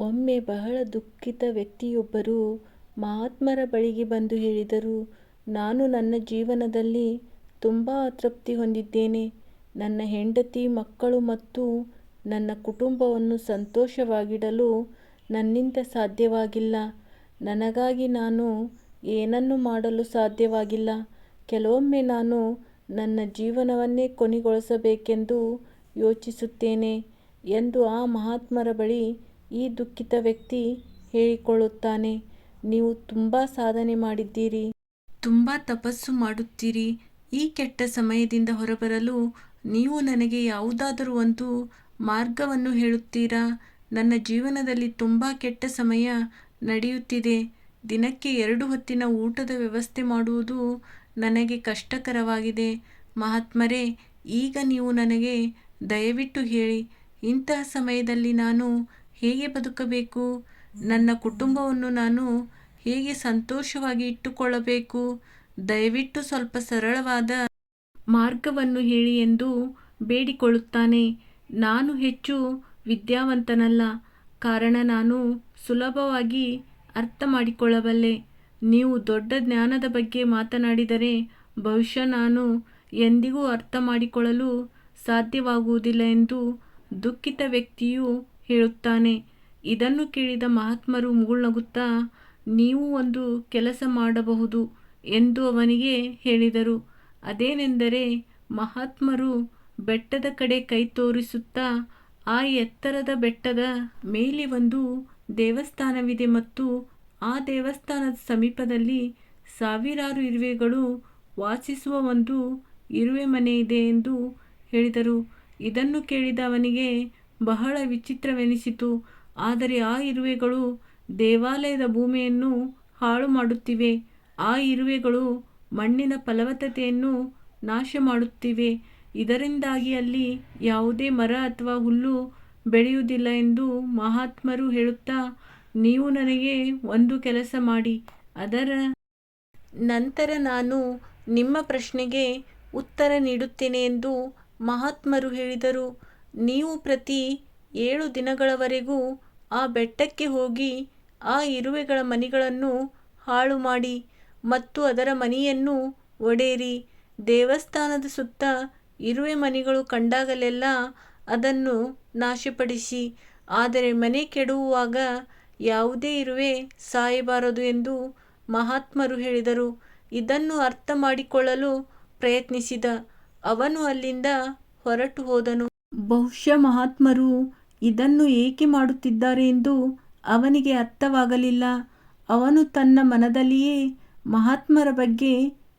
ಒಮ್ಮೆ ಬಹಳ ದುಃಖಿತ ವ್ಯಕ್ತಿಯೊಬ್ಬರು ಮಹಾತ್ಮರ ಬಳಿಗೆ ಬಂದು ಹೇಳಿದರು, ನಾನು ನನ್ನ ಜೀವನದಲ್ಲಿ ತುಂಬಾ ಅತೃಪ್ತಿ ಹೊಂದಿದ್ದೇನೆ. ನನ್ನ ಹೆಂಡತಿ, ಮಕ್ಕಳು ಮತ್ತು ನನ್ನ ಕುಟುಂಬವನ್ನು ಸಂತೋಷವಾಗಿಡಲು ನನ್ನಿಂದ ಸಾಧ್ಯವಾಗಿಲ್ಲ. ನನಗಾಗಿ ನಾನು ಏನನ್ನೂ ಮಾಡಲು ಸಾಧ್ಯವಾಗಿಲ್ಲ. ಕೆಲವೊಮ್ಮೆ ನಾನು ನನ್ನ ಜೀವನವನ್ನೇ ಕೊನೆಗೊಳಿಸಬೇಕೆಂದು ಯೋಚಿಸುತ್ತೇನೆ ಎಂದು ಆ ಮಹಾತ್ಮರ ಬಳಿ ಈ ದುಃಖಿತ ವ್ಯಕ್ತಿ ಹೇಳಿಕೊಳ್ಳುತ್ತಾನೆ. ನೀವು ತುಂಬಾ ಸಾಧನೆ ಮಾಡಿದ್ದೀರಿ. ತುಂಬಾ ತಪಸ್ಸು ಮಾಡುತ್ತೀರಿ. ಈ ಕೆಟ್ಟ ಸಮಯದಿಂದ ಹೊರಬರಲು ನೀವು ನನಗೆ ಯಾವುದಾದರೂ ಒಂದು ಮಾರ್ಗವನ್ನು ಹೇಳುತ್ತೀರಾ? ನನ್ನ ಜೀವನದಲ್ಲಿ ತುಂಬಾ ಕೆಟ್ಟ ಸಮಯ ನಡೆಯುತ್ತಿದೆ. ದಿನಕ್ಕೆ ಎರಡು ಹೊತ್ತಿನ ಊಟದ ವ್ಯವಸ್ಥೆ ಮಾಡುವುದು ನನಗೆ ಕಷ್ಟಕರವಾಗಿದೆ. ಮಹಾತ್ಮರೇ, ಈಗ ನೀವು ನನಗೆ ದಯವಿಟ್ಟು ಹೇಳಿ, ಇಂತಹ ಸಮಯದಲ್ಲಿ ನಾನು ಹೇಗೆ ಬದುಕಬೇಕು? ನನ್ನ ಕುಟುಂಬವನ್ನು ನಾನು ಹೇಗೆ ಸಂತೋಷವಾಗಿ ಇಟ್ಟುಕೊಳ್ಳಬೇಕು? ದಯವಿಟ್ಟು ಸ್ವಲ್ಪ ಸರಳವಾದ ಮಾರ್ಗವನ್ನು ಹೇಳಿ ಎಂದು ಬೇಡಿಕೊಳ್ಳುತ್ತಾನೆ. ನಾನು ಹೆಚ್ಚು ವಿದ್ಯಾವಂತನಲ್ಲ, ಕಾರಣ ನಾನು ಸುಲಭವಾಗಿ ಅರ್ಥ ಮಾಡಿಕೊಳ್ಳಬಲ್ಲೆ ನೀವು ದೊಡ್ಡ ಜ್ಞಾನದ ಬಗ್ಗೆ ಮಾತನಾಡಿದರೆ ಬಹುಶಃ ನಾನು ಎಂದಿಗೂ ಅರ್ಥ ಮಾಡಿಕೊಳ್ಳಲು ಸಾಧ್ಯವಾಗುವುದಿಲ್ಲ ಎಂದು ದುಃಖಿತ ವ್ಯಕ್ತಿಯು ಹೇಳುತ್ತಾನೆ. ಇದನ್ನು ಕೇಳಿದ ಮಹಾತ್ಮರು ಮುಗುಳ್ನಗುತ್ತಾ, ನೀವು ಒಂದು ಕೆಲಸ ಮಾಡಬಹುದು ಎಂದು ಅವನಿಗೆ ಹೇಳಿದರು. ಅದೇನೆಂದರೆ, ಮಹಾತ್ಮರು ಬೆಟ್ಟದ ಕಡೆ ಕೈ ತೋರಿಸುತ್ತಾ, ಆ ಎತ್ತರದ ಬೆಟ್ಟದ ಮೇಲೆ ಒಂದು ದೇವಸ್ಥಾನವಿದೆ ಮತ್ತು ಆ ದೇವಸ್ಥಾನದ ಸಮೀಪದಲ್ಲಿ ಸಾವಿರಾರು ಇರುವೆಗಳು ವಾಸಿಸುವ ಒಂದು ಇರುವೆ ಮನೆ ಇದೆ ಎಂದು ಹೇಳಿದರು. ಇದನ್ನು ಕೇಳಿದ ಅವನಿಗೆ ಬಹಳ ವಿಚಿತ್ರವೆನಿಸಿತು. ಆದರೆ ಆ ಇರುವೆಗಳು ದೇವಾಲಯದ ಭೂಮಿಯನ್ನು ಹಾಳುಮಾಡುತ್ತಿವೆ. ಆ ಇರುವೆಗಳು ಮಣ್ಣಿನ ಫಲವತ್ತತೆಯನ್ನು ನಾಶ ಮಾಡುತ್ತಿವೆ ಇದರಿಂದಾಗಿ ಅಲ್ಲಿ ಯಾವುದೇ ಮರ ಅಥವಾ ಹುಲ್ಲು ಬೆಳೆಯುವುದಿಲ್ಲ ಎಂದು ಮಹಾತ್ಮರು ಹೇಳುತ್ತಾ, ನೀವು ನನಗೆ ಒಂದು ಕೆಲಸ ಮಾಡಿ. ಅದರ ನಂತರ ನಾನು ನಿಮ್ಮ ಪ್ರಶ್ನೆಗೆ ಉತ್ತರ ನೀಡುತ್ತೇನೆ ಎಂದು ಮಹಾತ್ಮರು ಹೇಳಿದರು. ನೀವು ಪ್ರತಿ ಏಳು ದಿನಗಳವರೆಗೂ ಆ ಬೆಟ್ಟಕ್ಕೆ ಹೋಗಿ ಆ ಇರುವೆಗಳ ಮರಿಗಳನ್ನು ಹಾಳು ಮಾಡಿ ಮತ್ತು ಅದರ ಮನೆಯನ್ನು ಒಡೆಯಿರಿ. ದೇವಸ್ಥಾನದ ಸುತ್ತ ಇರುವೆ ಮನಿಗಳು ಕಂಡಾಗಲೆಲ್ಲ ಅದನ್ನು ನಾಶಪಡಿಸಿ. ಆದರೆ ಮನೆ ಕೆಡುವಾಗ ಯಾವುದೇ ಇರುವೆ ಸಾಯಬಾರದು ಎಂದು ಮಹಾತ್ಮರು ಹೇಳಿದರು. ಇದನ್ನು ಅರ್ಥಮಾಡಿಕೊಳ್ಳಲು ಪ್ರಯತ್ನಿಸಿದ ಅವನು ಅಲ್ಲಿಂದ ಹೊರಟುಹೋದನು. ಬಹುಶಃ ಮಹಾತ್ಮರು ಇದನ್ನು ಏಕೆ ಮಾಡುತ್ತಿದ್ದಾರೆ ಎಂದು ಅವನಿಗೆ ಅರ್ಥವಾಗಲಿಲ್ಲ. ಅವನು ತನ್ನ ಮನದಲ್ಲಿಯೇ ಮಹಾತ್ಮರ ಬಗ್ಗೆ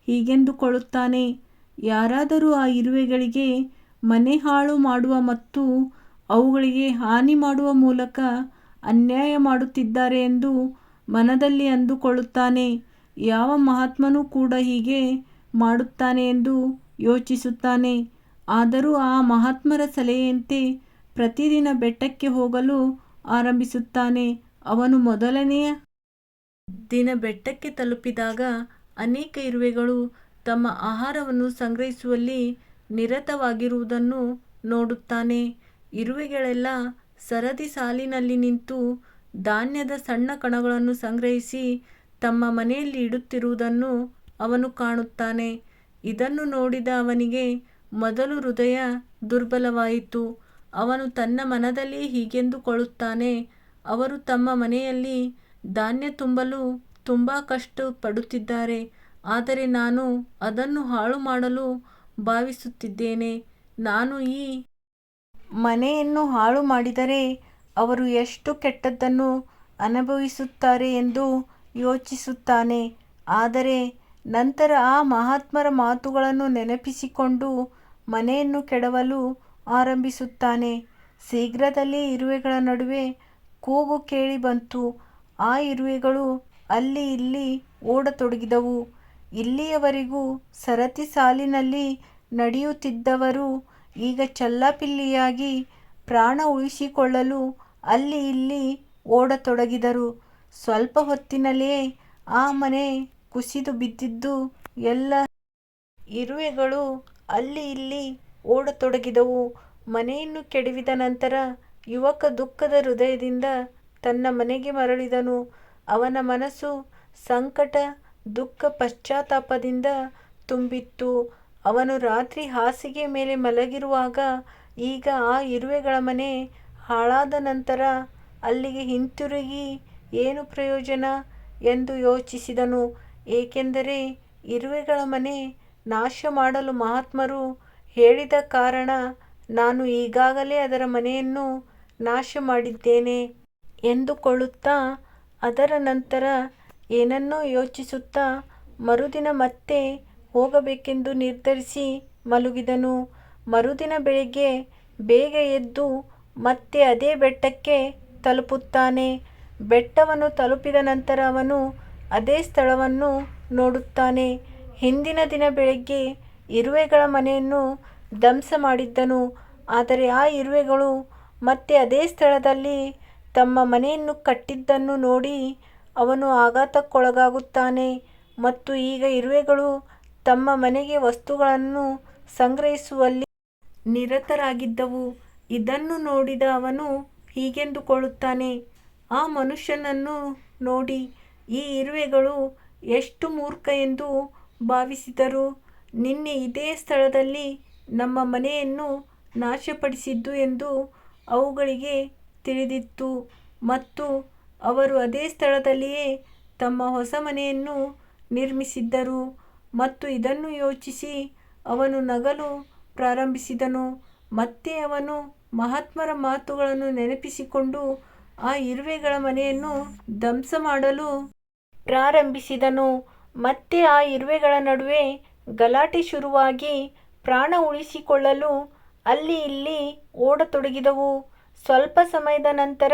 ಹೀಗೆಂದುಕೊಳ್ಳುತ್ತಾನೆ, ಯಾರಾದರೂ ಆ ಇರುವೆಗಳಿಗೆ ಮನೆ ಹಾಳು ಮಾಡುವ ಮತ್ತು ಅವುಗಳಿಗೆ ಹಾನಿ ಮಾಡುವ ಮೂಲಕ ಅನ್ಯಾಯ ಮಾಡುತ್ತಿದ್ದಾರೆ ಎಂದು ಮನದಲ್ಲಿ ಅಂದುಕೊಳ್ಳುತ್ತಾನೆ. ಯಾವ ಮಹಾತ್ಮನೂ ಕೂಡ ಹೀಗೆ ಮಾಡುತ್ತಾನೆ ಎಂದು ಯೋಚಿಸುತ್ತಾನೆ. ಆದರೂ ಆ ಮಹಾತ್ಮರ ಸಲಹೆಯಂತೆ ಪ್ರತಿದಿನ ಬೆಟ್ಟಕ್ಕೆ ಹೋಗಲು ಆರಂಭಿಸುತ್ತಾನೆ. ಅವನು ಮೊದಲನೆಯ ದಿನ ಬೆಟ್ಟಕ್ಕೆ ತಲುಪಿದಾಗ ಅನೇಕ ಇರುವೆಗಳು ತಮ್ಮ ಆಹಾರವನ್ನು ಸಂಗ್ರಹಿಸುವಲ್ಲಿ ನಿರತವಾಗಿರುವುದನ್ನು ನೋಡುತ್ತಾನೆ. ಇರುವೆಗಳೆಲ್ಲ ಸರದಿ ಸಾಲಿನಲ್ಲಿ ನಿಂತು ಧಾನ್ಯದ ಸಣ್ಣ ಕಣಗಳನ್ನು ಸಂಗ್ರಹಿಸಿ ತಮ್ಮ ಮನೆಯಲ್ಲಿ ಇಡುತ್ತಿರುವುದನ್ನು ಅವನು ಕಾಣುತ್ತಾನೆ. ಇದನ್ನು ನೋಡಿದ ಅವನಿಗೆ ಮೊದಲು ಹೃದಯ ದುರ್ಬಲವಾಯಿತು. ಅವನು ತನ್ನ ಮನದಲ್ಲಿ ಹೀಗೆಂದುಕೊಳ್ಳುತ್ತಾನೆ, ಅವರು ತಮ್ಮ ಮನೆಯಲ್ಲಿ ಧಾನ್ಯ ತುಂಬಲು ತುಂಬಾ ಕಷ್ಟಪಡುತ್ತಿದ್ದಾರೆ, ಆದರೆ ನಾನು ಅದನ್ನು ಹಾಳು ಮಾಡಲು ಭಾವಿಸುತ್ತಿದ್ದೇನೆ. ನಾನು ಈ ಮನೆಯನ್ನು ಹಾಳು ಮಾಡಿದರೆ ಅವರು ಎಷ್ಟು ಕೆಟ್ಟದ್ದನ್ನು ಅನುಭವಿಸುತ್ತಾರೆ ಎಂದು ಯೋಚಿಸುತ್ತಾನೆ. ಆದರೆ ನಂತರ ಆ ಮಹಾತ್ಮರ ಮಾತುಗಳನ್ನು ನೆನಪಿಸಿಕೊಂಡು ಮನೆಯನ್ನು ಕೆಡವಲು ಆರಂಭಿಸುತ್ತಾನೆ. ಶೀಘ್ರದಲ್ಲೇ ಇರುವೆಗಳ ನಡುವೆ ಕೂಗು ಕೇಳಿ ಬಂತು ಆ ಇರುವೆಗಳು ಅಲ್ಲಿ ಇಲ್ಲಿ ಓಡತೊಡಗಿದವು. ಇಲ್ಲಿಯವರೆಗೂ ಸರತಿ ಸಾಲಿನಲ್ಲಿ ನಡೆಯುತ್ತಿದ್ದವರು ಈಗ ಚೆಲ್ಲಾಪಿಲ್ಲಿಯಾಗಿ ಪ್ರಾಣ ಉಳಿಸಿಕೊಳ್ಳಲು ಅಲ್ಲಿ ಇಲ್ಲಿ ಓಡತೊಡಗಿದರು. ಸ್ವಲ್ಪ ಹೊತ್ತಿನಲ್ಲಿಯೇ ಆ ಮನೆ ಕುಸಿದು ಬಿದ್ದಿದ್ದು ಎಲ್ಲ ಇರುವೆಗಳು ಅಲ್ಲಿ ಇಲ್ಲಿ ಓಡತೊಡಗಿದವು. ಮನೆಯನ್ನು ಕೆಡವಿದ ನಂತರ ಯುವಕ ದುಃಖದ ಹೃದಯದಿಂದ ತನ್ನ ಮನೆಗೆ ಮರಳಿದನು. ಅವನ ಮನಸ್ಸು ಸಂಕಟ, ದುಃಖ ಪಶ್ಚಾತ್ತಾಪದಿಂದ ತುಂಬಿತ್ತು. ಅವನು ರಾತ್ರಿ ಹಾಸಿಗೆ ಮೇಲೆ ಮಲಗಿರುವಾಗ ಈಗ ಆ ಇರುವೆಗಳ ಮನೆ ಹಾಳಾದ ನಂತರ ಅಲ್ಲಿಗೆ ಹಿಂತಿರುಗಿ ಏನು ಪ್ರಯೋಜನ ಎಂದು ಯೋಚಿಸಿದನು. ಏಕೆಂದರೆ ಇರುವೆಗಳ ಮನೆ ನಾಶ ಮಾಡಲು ಮಹಾತ್ಮರು ಹೇಳಿದ ಕಾರಣ ನಾನು ಈಗಾಗಲೇ ಅದರ ಮನೆಯನ್ನು ನಾಶ ಮಾಡಿದ್ದೇನೆ ಎಂದುಕೊಳ್ಳುತ್ತಾ ಅದರ ನಂತರ ಏನನ್ನೋ ಯೋಚಿಸುತ್ತಾ ಮರುದಿನ ಮತ್ತೆ ಹೋಗಬೇಕೆಂದು ನಿರ್ಧರಿಸಿ ಮಲಗಿದನು. ಮರುದಿನ ಬೆಳಿಗ್ಗೆ ಬೇಗ ಎದ್ದು ಮತ್ತೆ ಅದೇ ಬೆಟ್ಟಕ್ಕೆ ತಲುಪುತ್ತಾನೆ. ಬೆಟ್ಟವನ್ನು ತಲುಪಿದ ನಂತರ ಅವನು ಅದೇ ಸ್ಥಳವನ್ನು ನೋಡುತ್ತಾನೆ. ಹಿಂದಿನ ದಿನ ಬೆಳಗ್ಗೆ ಇರುವೆಗಳ ಮನೆಯನ್ನು ಧ್ವಂಸ ಮಾಡಿದ್ದನು. ಆದರೆ ಆ ಇರುವೆಗಳು ಮತ್ತೆ ಅದೇ ಸ್ಥಳದಲ್ಲಿ ತಮ್ಮ ಮನೆಯನ್ನು ಕಟ್ಟಿದ್ದನ್ನು ನೋಡಿ ಅವನು ಆಘಾತಕ್ಕೊಳಗಾಗುತ್ತಾನೆ. ಮತ್ತು ಈಗ ಇರುವೆಗಳು ತಮ್ಮ ಮನೆಗೆ ವಸ್ತುಗಳನ್ನು ಸಂಗ್ರಹಿಸುವಲ್ಲಿ ನಿರತರಾಗಿದ್ದವು. ಇದನ್ನು ನೋಡಿದ ಅವನು ಹೀಗೆಂದುಕೊಳ್ಳುತ್ತಾನೆ, ಆ ಮನುಷ್ಯನನ್ನು ನೋಡಿ, ಈ ಇರುವೆಗಳು ಎಷ್ಟು ಮೂರ್ಖ ಎಂದು ಭಾವಿಸಿದರು ನಿನ್ನೆ ಇದೇ ಸ್ಥಳದಲ್ಲಿ ನಮ್ಮ ಮನೆಯನ್ನು ನಾಶಪಡಿಸಿದ್ದು ಎಂದು ಅವುಗಳಿಗೆ ತಿಳಿದಿತ್ತು ಮತ್ತು ಅವರು ಅದೇ ಸ್ಥಳದಲ್ಲಿಯೇ ತಮ್ಮ ಹೊಸ ಮನೆಯನ್ನು ನಿರ್ಮಿಸಿದ್ದರು ಮತ್ತು ಇದನ್ನು ಯೋಚಿಸಿ ಅವನು ನಗಲು ಪ್ರಾರಂಭಿಸಿದನು. ಮತ್ತೆ ಅವನು ಮಹಾತ್ಮರ ಮಾತುಗಳನ್ನು ನೆನಪಿಸಿಕೊಂಡು ಆ ಇರುವೆಗಳ ಮನೆಯನ್ನು ಧ್ವಂಸ ಮಾಡಲು ಪ್ರಾರಂಭಿಸಿದನು. ಮತ್ತೆ ಆ ಇರುವೆಗಳ ನಡುವೆ ಗಲಾಟೆ ಶುರುವಾಗಿ ಪ್ರಾಣ ಉಳಿಸಿಕೊಳ್ಳಲು ಅಲ್ಲಿ ಇಲ್ಲಿ ಓಡತೊಡಗಿದವು. ಸ್ವಲ್ಪ ಸಮಯದ ನಂತರ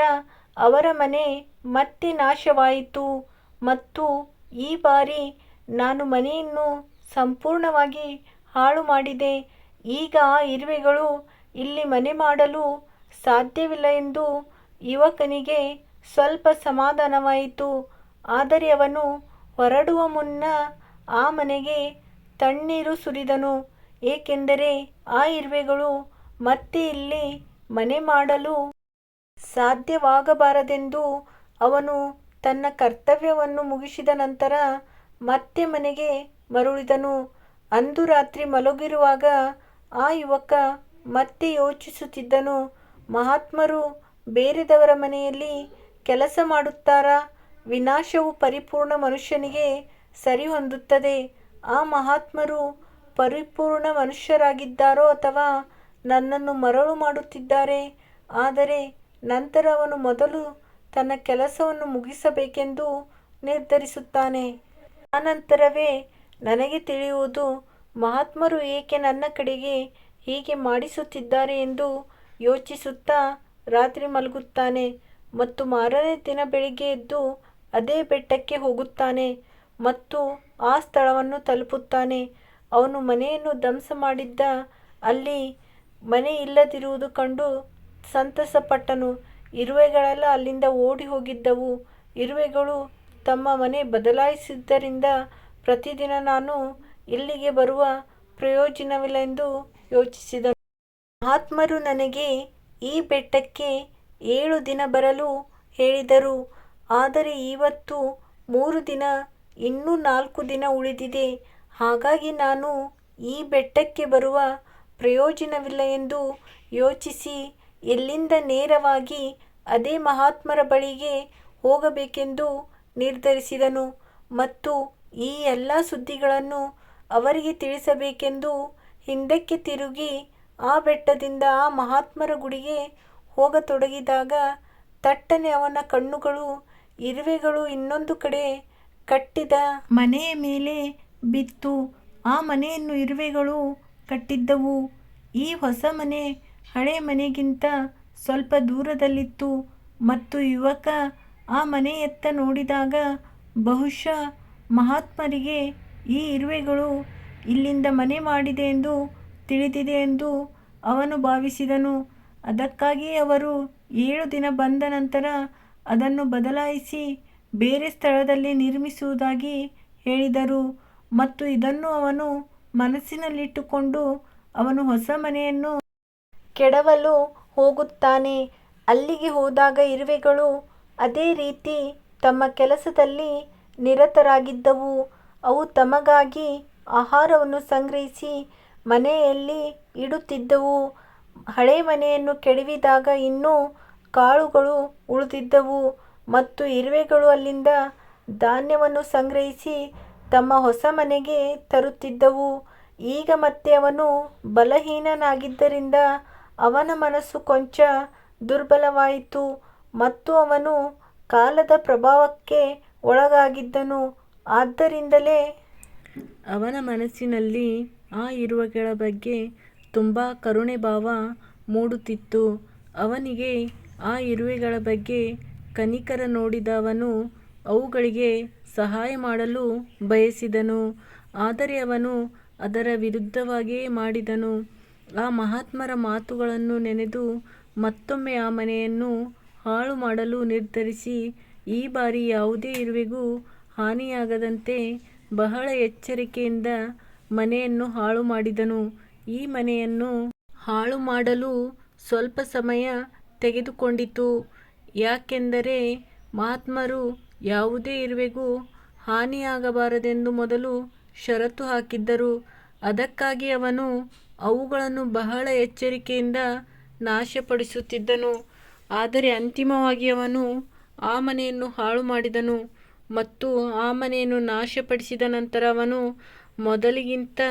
ಅವರ ಮನೆ ಮತ್ತೆ ನಾಶವಾಯಿತು ಮತ್ತು ಈ ಬಾರಿ ನಾನು ಮನೆಯನ್ನು ಸಂಪೂರ್ಣವಾಗಿ ಹಾಳು ಮಾಡಿದೆ. ಈಗ ಆ ಇರುವೆಗಳು ಇಲ್ಲಿ ಮನೆ ಮಾಡಲು ಸಾಧ್ಯವಿಲ್ಲ ಎಂದು ಯುವಕನಿಗೆ ಸ್ವಲ್ಪ ಸಮಾಧಾನವಾಯಿತು. ಆದರೆ ಅವನು ಹೊರಡುವ ಮುನ್ನ ಆ ಮನೆಗೆ ತಣ್ಣೀರು ಸುರಿದನು. ಏಕೆಂದರೆ ಆ ಇರುವೆಗಳು ಮತ್ತೆ ಇಲ್ಲಿ ಮನೆ ಮಾಡಲು ಸಾಧ್ಯವಾಗಬಾರದೆಂದು ಅವನು ತನ್ನ ಕರ್ತವ್ಯವನ್ನು ಮುಗಿಸಿದ ನಂತರ ಮತ್ತೆ ಮನೆಗೆ ಮರುಳಿದನು. ಅಂದು ರಾತ್ರಿ ಮಲಗಿರುವಾಗ ಆ ಯುವಕ ಮತ್ತೆ ಯೋಚಿಸುತ್ತಿದ್ದನು. ಮಹಾತ್ಮರು ಬೇರೆದವರ ಮನೆಯಲ್ಲಿ ಕೆಲಸ ಮಾಡುತ್ತಾರಾ? ವಿನಾಶವು ಪರಿಪೂರ್ಣ ಮನುಷ್ಯನಿಗೆ ಸರಿಹೊಂದುತ್ತದೆ. ಆ ಮಹಾತ್ಮರು ಪರಿಪೂರ್ಣ ಮನುಷ್ಯರಾಗಿದ್ದಾರೋ ಅಥವಾ ನನ್ನನ್ನು ಮರಳು ಮಾಡುತ್ತಿದ್ದಾರೆ? ಆದರೆ ನಂತರ ಅವನು ಮೊದಲು ತನ್ನ ಕೆಲಸವನ್ನು ಮುಗಿಸಬೇಕೆಂದು ನಿರ್ಧರಿಸುತ್ತಾನೆ. ಆನಂತರವೇ ನನಗೆ ತಿಳಿಯುವುದು, ಮಹಾತ್ಮರು ಏಕೆ ನನ್ನ ಕಡೆಗೆ ಹೀಗೆ ಮಾಡಿಸುತ್ತಿದ್ದಾರೆ ಎಂದು ಯೋಚಿಸುತ್ತಾ ರಾತ್ರಿ ಮಲಗುತ್ತಾನೆ ಮತ್ತು ಮಾರನೇ ದಿನ ಬೆಳಿಗ್ಗೆ ಎದ್ದು ಅದೇ ಬೆಟ್ಟಕ್ಕೆ ಹೋಗುತ್ತಾನೆ ಮತ್ತು ಆ ಸ್ಥಳವನ್ನು ತಲುಪುತ್ತಾನೆ. ಅವನು ಮನೆಯನ್ನು ಧ್ವಂಸ ಮಾಡಿದ್ದ. ಅಲ್ಲಿ ಮನೆ ಇಲ್ಲದಿರುವುದು ಕಂಡು ಸಂತಸಪಟ್ಟನು. ಇರುವೆಗಳೆಲ್ಲ ಅಲ್ಲಿಂದ ಓಡಿ ಹೋಗಿದ್ದವು. ಇರುವೆಗಳು ತಮ್ಮ ಮನೆ ಬದಲಾಯಿಸಿದ್ದರಿಂದ ಪ್ರತಿದಿನ ನಾನು ಇಲ್ಲಿಗೆ ಬರುವ ಪ್ರಯೋಜನವಿಲ್ಲ ಎಂದು ಯೋಚಿಸಿದನು. ಮಹಾತ್ಮರು ನನಗೆ ಈ ಬೆಟ್ಟಕ್ಕೆ ಏಳು ದಿನ ಬರಲು ಹೇಳಿದರು. ಆದರೆ ಇವತ್ತು ಮೂರು ದಿನ, ಇನ್ನೂ ನಾಲ್ಕು ದಿನ ಉಳಿದಿದೆ. ಹಾಗಾಗಿ ನಾನು ಈ ಬೆಟ್ಟಕ್ಕೆ ಬರುವ ಪ್ರಯೋಜನವಿಲ್ಲ ಎಂದು ಯೋಚಿಸಿ ಎಲ್ಲಿಂದ ನೇರವಾಗಿ ಅದೇ ಮಹಾತ್ಮರ ಬಳಿಗೆ ಹೋಗಬೇಕೆಂದು ನಿರ್ಧರಿಸಿದನು ಮತ್ತು ಈ ಎಲ್ಲ ಸುದ್ದಿಗಳನ್ನು ಅವರಿಗೆ ತಿಳಿಸಬೇಕೆಂದು ಹಿಂದಕ್ಕೆ ತಿರುಗಿ ಆ ಬೆಟ್ಟದಿಂದ ಆ ಮಹಾತ್ಮರ ಗುಡಿಗೆ ಹೋಗತೊಡಗಿದಾಗ ತಟ್ಟನೆ ಅವನ ಕಣ್ಣುಗಳು ಇರುವೆಗಳು ಇನ್ನೊಂದು ಕಡೆ ಕಟ್ಟಿದ ಮನೆಯ ಮೇಲೆ ಬಿತ್ತು. ಆ ಮನೆಯನ್ನು ಇರುವೆಗಳು ಕಟ್ಟಿದ್ದವು. ಈ ಹೊಸ ಮನೆ ಹಳೆ ಮನೆಗಿಂತ ಸ್ವಲ್ಪ ದೂರದಲ್ಲಿತ್ತು ಮತ್ತು ಯುವಕ ಆ ಮನೆಯತ್ತ ನೋಡಿದಾಗ ಬಹುಶಃ ಮಹಾತ್ಮರಿಗೆ ಈ ಇರುವೆಗಳು ಇಲ್ಲಿಂದ ಮನೆ ಮಾಡಿದೆ ಎಂದು ತಿಳಿದಿದೆ ಎಂದು ಅವನು ಭಾವಿಸಿದನು. ಅದಕ್ಕಾಗಿಯೇ ಅವರು ಏಳು ದಿನ ಬಂದ ನಂತರ ಅದನ್ನು ಬದಲಾಯಿಸಿ ಬೇರೆ ಸ್ಥಳದಲ್ಲಿ ನಿರ್ಮಿಸುವುದಾಗಿ ಹೇಳಿದರು. ಮತ್ತು ಇದನ್ನು ಅವನು ಮನಸ್ಸಿನಲ್ಲಿಟ್ಟುಕೊಂಡು ಅವನು ಹೊಸ ಮನೆಯನ್ನು ಕೆಡವಲು ಹೋಗುತ್ತಾನೆ. ಅಲ್ಲಿಗೆ ಹೋದಾಗ ಇರುವೆಗಳು ಅದೇ ರೀತಿ ತಮ್ಮ ಕೆಲಸದಲ್ಲಿ ನಿರತರಾಗಿದ್ದವು. ಅವು ತಮಗಾಗಿ ಆಹಾರವನ್ನು ಸಂಗ್ರಹಿಸಿ ಮನೆಯಲ್ಲಿ ಇಡುತ್ತಿದ್ದವು. ಹಳೆ ಮನೆಯನ್ನು ಕೆಡವಿದಾಗ ಇನ್ನೂ ಕಾಳುಗಳು ಉಳಿದಿದ್ದವು ಮತ್ತು ಇರುವೆಗಳು ಅಲ್ಲಿಂದ ಧಾನ್ಯವನ್ನು ಸಂಗ್ರಹಿಸಿ ತಮ್ಮ ಹೊಸ ಮನೆಗೆ ತರುತ್ತಿದ್ದವು. ಈಗ ಮತ್ತೆ ಅವನು ಬಲಹೀನನಾಗಿದ್ದರಿಂದ ಅವನ ಮನಸ್ಸು ಕೊಂಚ ದುರ್ಬಲವಾಯಿತು ಮತ್ತು ಅವನು ಕಾಲದ ಪ್ರಭಾವಕ್ಕೆ ಒಳಗಾಗಿದ್ದನು. ಆದ್ದರಿಂದಲೇ ಅವನ ಮನಸ್ಸಿನಲ್ಲಿ ಆ ಇರುವೆಗಳ ಬಗ್ಗೆ ತುಂಬ ಕರುಣೆ ಭಾವ ಮೂಡುತ್ತಿತ್ತು. ಅವನಿಗೆ ಆ ಇರುವೆಗಳ ಬಗ್ಗೆ ಕನಿಕರ ನೋಡಿದವನು ಅವುಗಳಿಗೆ ಸಹಾಯ ಮಾಡಲು ಬಯಸಿದನು. ಆದರೆ ಅವನು ಅದರ ವಿರುದ್ಧವಾಗಿಯೇ ಮಾಡಿದನು. ಆ ಮಹಾತ್ಮರ ಮಾತುಗಳನ್ನು ನೆನೆದು ಮತ್ತೊಮ್ಮೆ ಆ ಮನೆಯನ್ನು ಹಾಳು ಮಾಡಲು ನಿರ್ಧರಿಸಿ ಈ ಬಾರಿ ಯಾವುದೇ ಇರುವೆಗೂ ಹಾನಿಯಾಗದಂತೆ ಬಹಳ ಎಚ್ಚರಿಕೆಯಿಂದ ಮನೆಯನ್ನು ಹಾಳು ಮಾಡಿದನು. ಈ ಮನೆಯನ್ನು ಹಾಳು ಮಾಡಲು ಸ್ವಲ್ಪ ಸಮಯ ತೆಗೆದುಕೊಂಡಿತು. ಯಾಕೆಂದರೆ ಮಹಾತ್ಮರು ಯಾವುದೇ ಇರುವೆಗೂ ಹಾನಿಯಾಗಬಾರದೆಂದು ಮೊದಲು ಷರತ್ತು ಹಾಕಿದ್ದರು. ಅದಕ್ಕಾಗಿ ಅವನು ಅವುಗಳನ್ನು ಬಹಳ ಎಚ್ಚರಿಕೆಯಿಂದ ನಾಶಪಡಿಸುತ್ತಿದ್ದನು. ಆದರೆ ಅಂತಿಮವಾಗಿ ಅವನು ಆ ಮನೆಯನ್ನು ಹಾಳು ಮಾಡಿದನು ಮತ್ತು ಆ ಮನೆಯನ್ನು ನಾಶಪಡಿಸಿದ ನಂತರ ಅವನು ಮೊದಲಿಗಿಂತ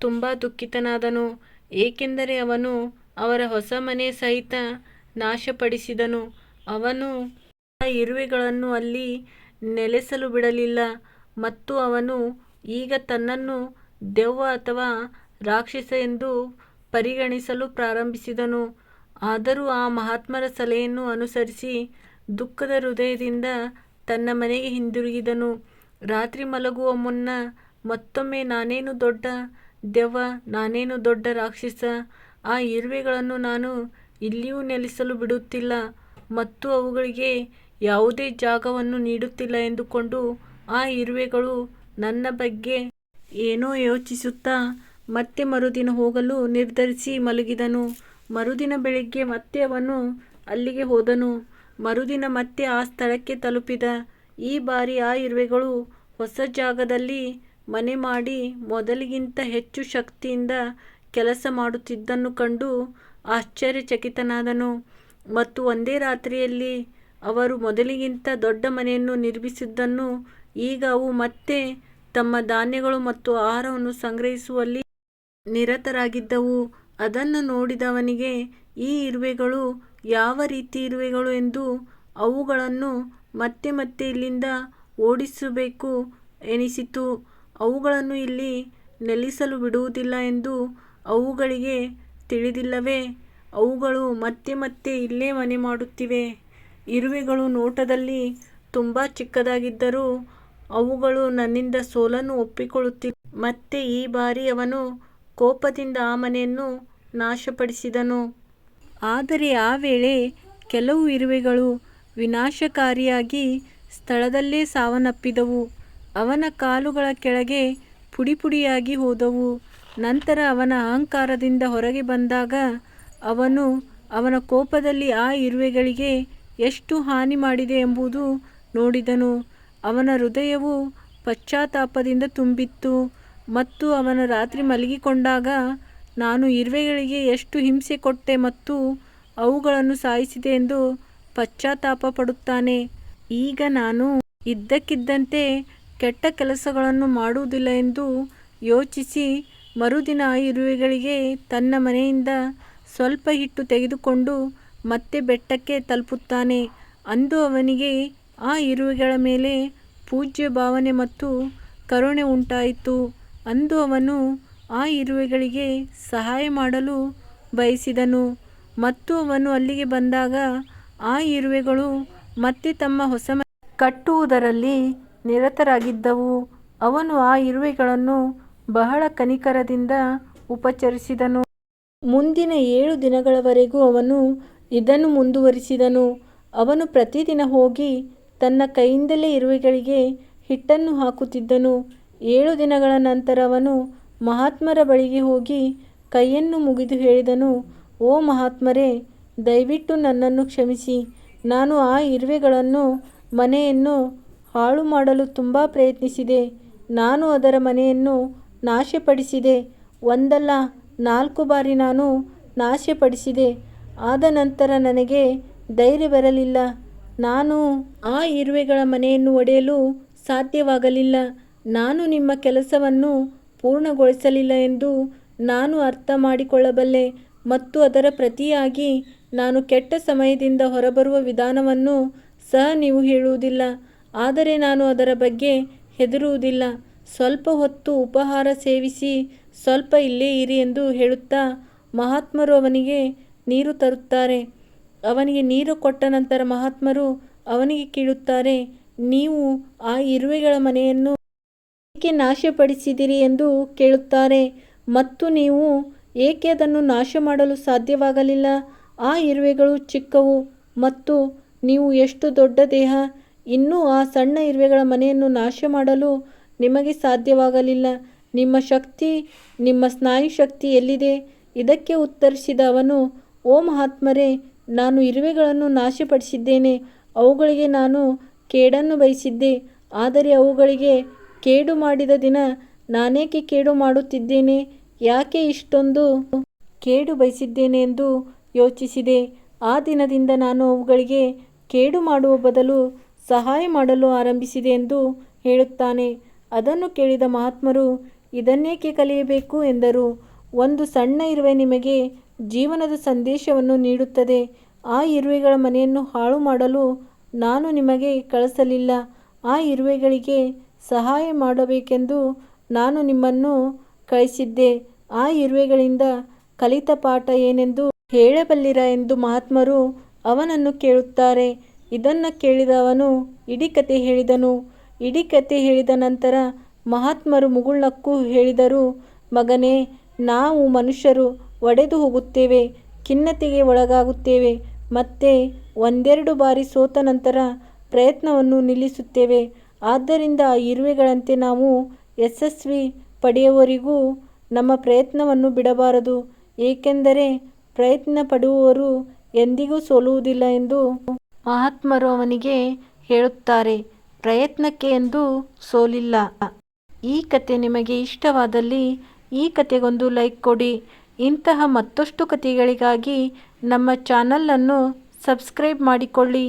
ತುಂಬ ದುಃಖಿತನಾದನು. ಏಕೆಂದರೆ ಅವನು ಅವರ ಹೊಸ ಮನೆ ಸಹಿತ ನಾಶಪಡಿಸಿದನು. ಅವನು ಇರುವೆಗಳನ್ನು ಅಲ್ಲಿ ನೆಲೆಸಲು ಬಿಡಲಿಲ್ಲ ಮತ್ತು ಅವನು ಈಗ ತನ್ನನ್ನು ದೆವ್ವ ಅಥವಾ ರಾಕ್ಷಸ ಎಂದು ಪರಿಗಣಿಸಲು ಪ್ರಾರಂಭಿಸಿದನು. ಆದರೂ ಆ ಮಹಾತ್ಮರ ಸಲಹೆಯನ್ನು ಅನುಸರಿಸಿ ದುಃಖದ ಹೃದಯದಿಂದ ತನ್ನ ಮನೆಗೆ ಹಿಂದಿರುಗಿದನು. ರಾತ್ರಿ ಮಲಗುವ ಮುನ್ನ ಮತ್ತೊಮ್ಮೆ, ನಾನೇನು ದೊಡ್ಡ ದೆವ್ವ, ನಾನೇನು ದೊಡ್ಡ ರಾಕ್ಷಸ, ಆ ಇರುವೆಗಳನ್ನು ನಾನು ಇಲ್ಲಿಯೂ ನೆಲೆಸಲು ಬಿಡುತ್ತಿಲ್ಲ. ಮತ್ತು ಅವುಗಳಿಗೆ ಯಾವುದೇ ಜಾಗವನ್ನು ನೀಡುತ್ತಿಲ್ಲ ಎಂದುಕೊಂಡು ಆ ಇರುವೆಗಳು ನನ್ನ ಬಗ್ಗೆ ಏನೋ ಯೋಚಿಸುತ್ತಾ ಮತ್ತೆ ಮರುದಿನ ಹೋಗಲು ನಿರ್ಧರಿಸಿ ಮಲಗಿದನು. ಮರುದಿನ ಬೆಳಿಗ್ಗೆ ಮತ್ತೆ ಅವನು ಅಲ್ಲಿಗೆ ಹೋದನು. ಮರುದಿನ ಮತ್ತೆ ಆ ಸ್ಥಳಕ್ಕೆ ತಲುಪಿದ ಈ ಬಾರಿ ಆ ಇರುವೆಗಳು ಹೊಸ ಜಾಗದಲ್ಲಿ ಮನೆ ಮಾಡಿ ಮೊದಲಿಗಿಂತ ಹೆಚ್ಚು ಶಕ್ತಿಯಿಂದ ಕೆಲಸ ಮಾಡುತ್ತಿದ್ದನ್ನು ಕಂಡು ಆಶ್ಚರ್ಯಚಕಿತನಾದನು. ಮತ್ತು ಒಂದೇ ರಾತ್ರಿಯಲ್ಲಿ ಅವರು ಮೊದಲಿಗಿಂತ ದೊಡ್ಡ ಮನೆಯನ್ನು ನಿರ್ಮಿಸಿದ್ದನ್ನು ಈಗ ಅವು ಮತ್ತೆ ತಮ್ಮ ಧಾನ್ಯಗಳು ಮತ್ತು ಆಹಾರವನ್ನು ಸಂಗ್ರಹಿಸುವಲ್ಲಿ ನಿರತರಾಗಿದ್ದವು. ಅದನ್ನು ನೋಡಿದವನಿಗೆ, ಈ ಇರುವೆಗಳು ಯಾವ ರೀತಿ ಇರುವೆಗಳು ಎಂದು ಅವುಗಳನ್ನು ಮತ್ತೆ ಮತ್ತೆ ಇಲ್ಲಿಂದ ಓಡಿಸಬೇಕು ಎನಿಸಿತು. ಅವುಗಳನ್ನು ಇಲ್ಲಿ ನೆಲೆಸಲು ಬಿಡುವುದಿಲ್ಲ ಎಂದು ಅವುಗಳಿಗೆ ತಿಳಿದಿಲ್ಲವೇ? ಅವುಗಳು ಮತ್ತೆ ಮತ್ತೆ ಇಲ್ಲೇ ಮನೆ ಮಾಡುತ್ತಿವೆ. ಇರುವೆಗಳು ನೋಟದಲ್ಲಿ ತುಂಬ ಚಿಕ್ಕದಾಗಿದ್ದರೂ ಅವುಗಳು ನನ್ನಿಂದ ಸೋಲನ್ನು ಒಪ್ಪಿಕೊಳ್ಳುತ್ತಿಲ್ಲ. ಮತ್ತೆ ಈ ಬಾರಿ ಅವನು ಕೋಪದಿಂದ ಆ ಮನೆಯನ್ನು ನಾಶಪಡಿಸಿದನು. ಆದರೆ ಆ ವೇಳೆ ಕೆಲವು ಇರುವೆಗಳು ವಿನಾಶಕಾರಿಯಾಗಿ ಸ್ಥಳದಲ್ಲೇ ಸಾವನ್ನಪ್ಪಿದವು. ಅವನ ಕಾಲುಗಳ ಕೆಳಗೆ ಪುಡಿಪುಡಿಯಾಗಿ ಹೋದವು. ನಂತರ ಅವನ ಅಹಂಕಾರದಿಂದ ಹೊರಗೆ ಬಂದಾಗ ಅವನು ಅವನ ಕೋಪದಲ್ಲಿ ಆ ಇರುವೆಗಳಿಗೆ ಎಷ್ಟು ಹಾನಿ ಮಾಡಿದೆ ಎಂಬುದು ನೋಡಿದನು. ಅವನ ಹೃದಯವು ಪಶ್ಚಾತ್ತಾಪದಿಂದ ತುಂಬಿತ್ತು ಮತ್ತು ಅವನ ರಾತ್ರಿ ಮಲಗಿಕೊಂಡಾಗ ನಾನು ಇರುವೆಗಳಿಗೆ ಎಷ್ಟು ಹಿಂಸೆ ಕೊಟ್ಟೆ ಮತ್ತು ಅವುಗಳನ್ನು ಸಾಯಿಸಿದೆ ಎಂದು ಪಶ್ಚಾತ್ತಾಪ ಪಡುತ್ತಾನೆ ಈಗ ನಾನು ಇದ್ದಕ್ಕಿದ್ದಂತೆ ಕೆಟ್ಟ ಕೆಲಸಗಳನ್ನು ಮಾಡುವುದಿಲ್ಲ ಎಂದು ಯೋಚಿಸಿ ಮರುದಿನ ಆ ಇರುವೆಗಳಿಗೆ ತನ್ನ ಮನೆಯಿಂದ ಸ್ವಲ್ಪ ಹಿಟ್ಟು ತೆಗೆದುಕೊಂಡು ಮತ್ತೆ ಬೆಟ್ಟಕ್ಕೆ ತಲುಪುತ್ತಾನೆ. ಅಂದು ಅವನಿಗೆ ಆ ಇರುವೆಗಳ ಮೇಲೆ ಪೂಜ್ಯ ಭಾವನೆ ಮತ್ತು ಕರುಣೆ ಉಂಟಾಯಿತು. ಅಂದು ಅವನು ಆ ಇರುವೆಗಳಿಗೆ ಸಹಾಯ ಮಾಡಲು ಬಯಸಿದನು. ಮತ್ತು ಅವನು ಅಲ್ಲಿಗೆ ಬಂದಾಗ ಆ ಇರುವೆಗಳು ಮತ್ತೆ ತಮ್ಮ ಹೊಸ ಕಟ್ಟುವುದರಲ್ಲಿ ನಿರತರಾಗಿದ್ದವು. ಅವನು ಆ ಇರುವೆಗಳನ್ನು ಬಹಳ ಕನಿಕರದಿಂದ ಉಪಚರಿಸಿದನು. ಮುಂದಿನ ಏಳು ದಿನಗಳವರೆಗೂ ಅವನು ಇದನ್ನು ಮುಂದುವರಿಸಿದನು. ಅವನು ಪ್ರತಿದಿನ ಹೋಗಿ ತನ್ನ ಕೈಯಿಂದಲೇ ಇರುವೆಗಳಿಗೆ ಹಿಟ್ಟನ್ನು ಹಾಕುತ್ತಿದ್ದನು. ಏಳು ದಿನಗಳ ನಂತರ ಅವನು ಮಹಾತ್ಮರ ಬಳಿಗೆ ಹೋಗಿ ಕೈಯನ್ನು ಮುಗಿದು ಹೇಳಿದನು, ಓ ಮಹಾತ್ಮರೇ, ದಯವಿಟ್ಟು ನನ್ನನ್ನು ಕ್ಷಮಿಸಿ. ನಾನು ಆ ಇರುವೆಗಳನ್ನು ಮನೆಯನ್ನು ಹಾಳು ಮಾಡಲು ತುಂಬ ಪ್ರಯತ್ನಿಸಿದೆ. ನಾನು ಅದರ ಮನೆಯನ್ನು ನಾಶಪಡಿಸಿದೆ. ಒಂದಲ್ಲ, ನಾಲ್ಕು ಬಾರಿ ನಾನು ನಾಶಪಡಿಸಿದೆ. ಆದ ನಂತರ ನನಗೆ ಧೈರ್ಯ ಬರಲಿಲ್ಲ. ನಾನು ಆ ಇರುವೆಗಳ ಮನೆಯನ್ನು ಒಡೆಯಲು ಸಾಧ್ಯವಾಗಲಿಲ್ಲ. ನಾನು ನಿಮ್ಮ ಕೆಲಸವನ್ನು ಪೂರ್ಣಗೊಳಿಸಲಿಲ್ಲ ಎಂದು ನಾನು ಅರ್ಥ ಮಾಡಿಕೊಳ್ಳಬಲ್ಲೆ ಮತ್ತು ಅದರ ಪ್ರತಿಯಾಗಿ ನಾನು ಕೆಟ್ಟ ಸಮಯದಿಂದ ಹೊರಬರುವ ವಿಧಾನವನ್ನು ಸಹ ನೀವು ಹೇಳುವುದಿಲ್ಲ. ಆದರೆ ನಾನು ಅದರ ಬಗ್ಗೆ ಹೆದರುವುದಿಲ್ಲ. ಸ್ವಲ್ಪ ಹೊತ್ತು ಉಪಹಾರ ಸೇವಿಸಿ ಸ್ವಲ್ಪ ಇಲ್ಲೇ ಇರಿ ಎಂದು ಹೇಳುತ್ತಾ ಮಹಾತ್ಮರು ಅವನಿಗೆ ನೀರು ತರುತ್ತಾರೆ. ಅವನಿಗೆ ನೀರು ಕೊಟ್ಟ ನಂತರ ಮಹಾತ್ಮರು ಅವನಿಗೆ ಕೇಳುತ್ತಾರೆ, ನೀವು ಆ ಇರುವೆಗಳ ಮನೆಯನ್ನು ಏಕೆ ನಾಶಪಡಿಸಿದಿರಿ ಎಂದು ಕೇಳುತ್ತಾರೆ. ಮತ್ತು ನೀವು ಏಕೆ ಅದನ್ನು ನಾಶ ಮಾಡಲು ಸಾಧ್ಯವಾಗಲಿಲ್ಲ? ಆ ಇರುವೆಗಳು ಚಿಕ್ಕವು ಮತ್ತು ನೀವು ಎಷ್ಟು ದೊಡ್ಡ ದೇಹ, ಇನ್ನೂ ಆ ಸಣ್ಣ ಇರುವೆಗಳ ಮನೆಯನ್ನು ನಾಶ ಮಾಡಲು ನಿಮಗೆ ಸಾಧ್ಯವಾಗಲಿಲ್ಲ. ನಿಮ್ಮ ಶಕ್ತಿ, ನಿಮ್ಮ ಸ್ನಾಯು ಶಕ್ತಿ ಎಲ್ಲಿದೆ? ಇದಕ್ಕೆ ಉತ್ತರಿಸಿದ ಅವನು, ಓ ಮಹಾತ್ಮರೇ, ನಾನು ಇರುವೆಗಳನ್ನು ನಾಶಪಡಿಸಿದ್ದೇನೆ. ಅವುಗಳಿಗೆ ನಾನು ಕೇಡನ್ನು ಬಯಸಿದ್ದೆ. ಆದರೆ ಅವುಗಳಿಗೆ ಕೇಡು ಮಾಡಿದ ದಿನ ನಾನೇಕೆ ಕೇಡು ಮಾಡುತ್ತಿದ್ದೇನೆ? ಯಾಕೆ ಇಷ್ಟೊಂದು ಕೇಡು ಬಯಸಿದ್ದೇನೆ ಎಂದು ಯೋಚಿಸಿದೆ. ಆ ದಿನದಿಂದ ನಾನು ಅವುಗಳಿಗೆ ಕೇಡು ಮಾಡುವ ಬದಲು ಸಹಾಯ ಮಾಡಲು ಆರಂಭಿಸಿದೆ ಎಂದು ಹೇಳುತ್ತಾನೆ. ಅದನ್ನು ಕೇಳಿದ ಮಹಾತ್ಮರು, ಇದನ್ನೇಕೆ ಕಲಿಯಬೇಕು ಎಂದರು. ಒಂದು ಸಣ್ಣ ಇರುವೆ ನಿಮಗೆ ಜೀವನದ ಸಂದೇಶವನ್ನು ನೀಡುತ್ತದೆ. ಆ ಇರುವೆಗಳ ಮನೆಯನ್ನು ಹಾಳು ಮಾಡಲು ನಾನು ನಿಮಗೆ ಕಳಿಸಲಿಲ್ಲ. ಆ ಇರುವೆಗಳಿಗೆ ಸಹಾಯ ಮಾಡಬೇಕೆಂದು ನಾನು ನಿಮ್ಮನ್ನು ಕಳಿಸಿದ್ದೆ. ಆ ಇರುವೆಗಳಿಂದ ಕಲಿತ ಪಾಠ ಏನೆಂದು ಹೇಳಬಲ್ಲಿರ ಎಂದು ಮಹಾತ್ಮರು ಅವನನ್ನು ಕೇಳುತ್ತಾರೆ. ಇದನ್ನು ಕೇಳಿದವನು ಇಡೀ ಕತೆ ಹೇಳಿದನು. ಇಡೀ ಕತೆ ಹೇಳಿದ ನಂತರ ಮಹಾತ್ಮರು ಮುಗುಳ್ನಕ್ಕು ಹೇಳಿದರು, ಮಗನೇ, ನಾವು ಮನುಷ್ಯರು ಒಡೆದು ಹೋಗುತ್ತೇವೆ, ಖಿನ್ನತೆಗೆ ಒಳಗಾಗುತ್ತೇವೆ, ಮತ್ತೆ ಒಂದೆರಡು ಬಾರಿ ಸೋತ ನಂತರ ಪ್ರಯತ್ನವನ್ನು ನಿಲ್ಲಿಸುತ್ತೇವೆ. ಆದ್ದರಿಂದ ಇರುವೆಗಳಂತೆ ನಾವು ಯಶಸ್ವಿ ಪಡೆಯುವವರಿಗೂ ನಮ್ಮ ಪ್ರಯತ್ನವನ್ನು ಬಿಡಬಾರದು. ಏಕೆಂದರೆ ಪ್ರಯತ್ನ ಪಡುವವರು ಎಂದಿಗೂ ಸೋಲುವುದಿಲ್ಲ ಎಂದು ಮಹಾತ್ಮರು ಅವನಿಗೆ ಹೇಳುತ್ತಾರೆ. ಪ್ರಯತ್ನಕ್ಕೆ ಎಂದು ಸೋಲಿಲ್ಲ. ಈ ಕತೆ ನಿಮಗೆ ಇಷ್ಟವಾದಲ್ಲಿ ಈ ಕತೆಗೊಂದು ಲೈಕ್ ಕೊಡಿ. ಇಂತಹ ಮತ್ತಷ್ಟು ಕತೆಗಳಿಗಾಗಿ ನಮ್ಮ ಚಾನಲನ್ನು ಸಬ್ಸ್ಕ್ರೈಬ್ ಮಾಡಿಕೊಳ್ಳಿ.